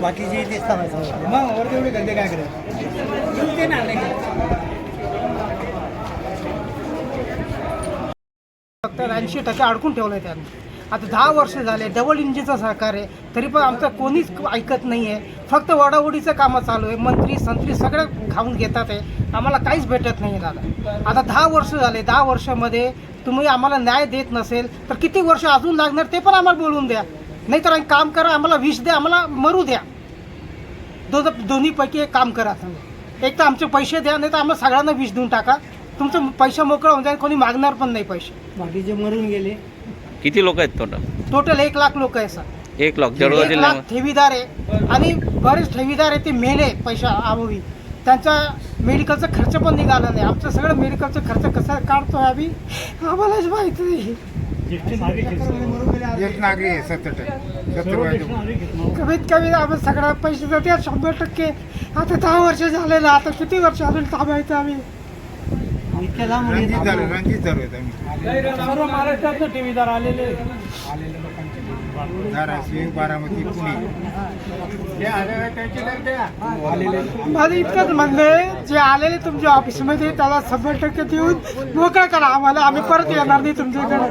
बाकीचे तेच सांगायचं मग वर तेवढे गंदे काय करत? ते ना फक्त ऐंशी टक्के अडकून ठेवलं त्यांनी. आता दहा वर्ष झाले डबल इंजिनचं सहकार आहे तरी पण आमचं कोणीच ऐकत नाही आहे फक्त वडावडीचं कामं चालू आहे मंत्री संत्री सगळं खाऊन घेतात आहे. आम्हाला काहीच भेटत नाही दादा. आता दहा वर्ष झाले दहा वर्षामध्ये तुम्ही आम्हाला न्याय देत नसेल तर किती वर्ष अजून लागणार ते पण आम्हाला बोलून द्या. नाहीतर आम्ही काम करा आम्हाला विष द्या आम्हाला मरू द्या. दोन दोन्हीपैकी एक काम करा तुम्ही. एक तर आमचे पैसे द्या नाही तर आम्हाला सगळ्यांना विष देऊन टाका. तुमचं पैसे मोकळा होऊन जाईल कोणी मागणार पण नाही पैसे. बाकीचे मरून गेले किती लोक आहेत टोटल टोटल एक लाख लोक आहे सर एक लाख जळगाव एक लाख जिल्ह्यामध्ये ठेवीदार आहे. आणि बरेच ठेवीदार आहे ते मेले पैसा अभावी. त्यांचा मेडिकलचा खर्च पण निघाला नाही. आमचं सगळं मेडिकलचा खर्च कसा काढतोय आम्ही आम्हालाच माहिती नाही. आहे सत्तर टक्के. सत्तर वयाच्या कमीत कमी आपण सगळ्या पैसे जाते शंभर टक्के. आता दहा वर्ष झाले ना आता किती वर्ष अजून थांबायचं आम्ही? इतक्या लांब रणजित झालो रणजित झालो आम्ही सर्व महाराष्ट्रातनं ठेवीदार आलेले धाराशिव बारामती पुणे. माझं इतकंच म्हणणं आहे जे आलेले तुमच्या ऑफिसमध्ये त्याला शंभर टक्के देऊन मोकळं करा. आम्हाला आम्ही परत येणार नाही तुमच्याकडे.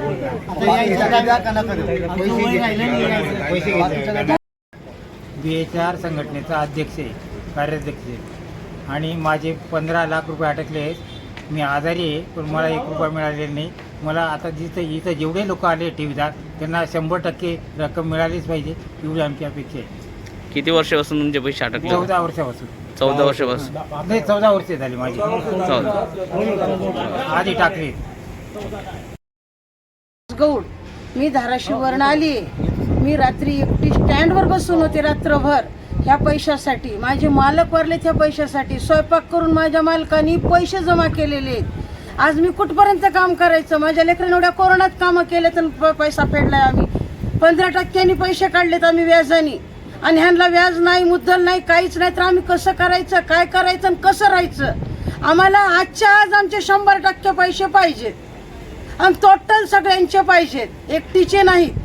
बी एच आर संघटनेचा अध्यक्ष आहे कार्याध्यक्ष आहे. आणि माझे पंधरा लाख रुपये अटकले आहेत. मी आजारी आहे पण मला एक रुपया मिळालेला नाही. मला आता जिथं इथं जेवढे लोक आले ठेवीदार त्यांना शंभर टक्के रक्कम मिळालीच पाहिजे एवढी आमची अपेक्षा आहे. किती वर्षापासून तुमचे पैसे अटकले? चौदा वर्षापासून. चौदा वर्षापासून? नाही चौदा वर्षे झाली माझी. चौदा. आधी टाकली. गौड मी धाराशिववरून आली. मी रात्री एकटी स्टँडवर बसून होते रात्रभर. ह्या पैशासाठी माझे मालक वारले त्या पैशासाठी स्वयंपाक करून माझ्या मालकाने पैसे जमा केलेले आहेत. आज मी कुठपर्यंत काम करायचं? माझ्या लेकरांनी एवढ्या कोरोनात कामं केले तर प- पैसा फेडलाय आम्ही. पंधरा टक्क्यांनी पैसे काढलेत आम्ही व्याजाने. आणि ह्यांना व्याज नाही मुद्दल नाही काहीच नाही तर आम्ही कसं करायचं काय करायचं आणि कसं राहायचं? आम्हाला आजच्या आज आमचे शंभर टक्के पैसे पाहिजेत. आणि टोटल सगळ्यांचे पाहिजेत. एकटीचे नाहीत.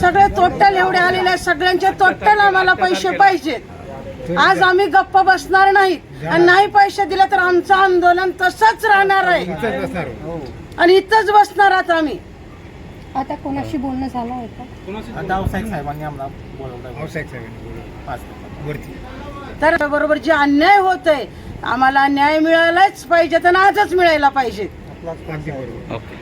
सगळे टोटल एवढे आलेले आहेत. सगळ्यांचे टोटल आम्हाला पैसे पाहिजेत आज आम्ही गप्प बसणार नाहीत आणि नाही पैसे दिले तर आमचं आंदोलन तसंच राहणार आहे. हो. आणि इथंच बसणार आहात आम्ही. आता कोणाशी बोलणं झालं आहे का? दावसाहेब साहेबांनी आम्हाला बोलवलं व्यावसायिक साहेबांनी बोलवलं. पाच ते वरती. तर बरोबर जे अन्याय होत आहे आम्हाला न्याय मिळालाच पाहिजे आणि आजच मिळायला पाहिजे. ओके.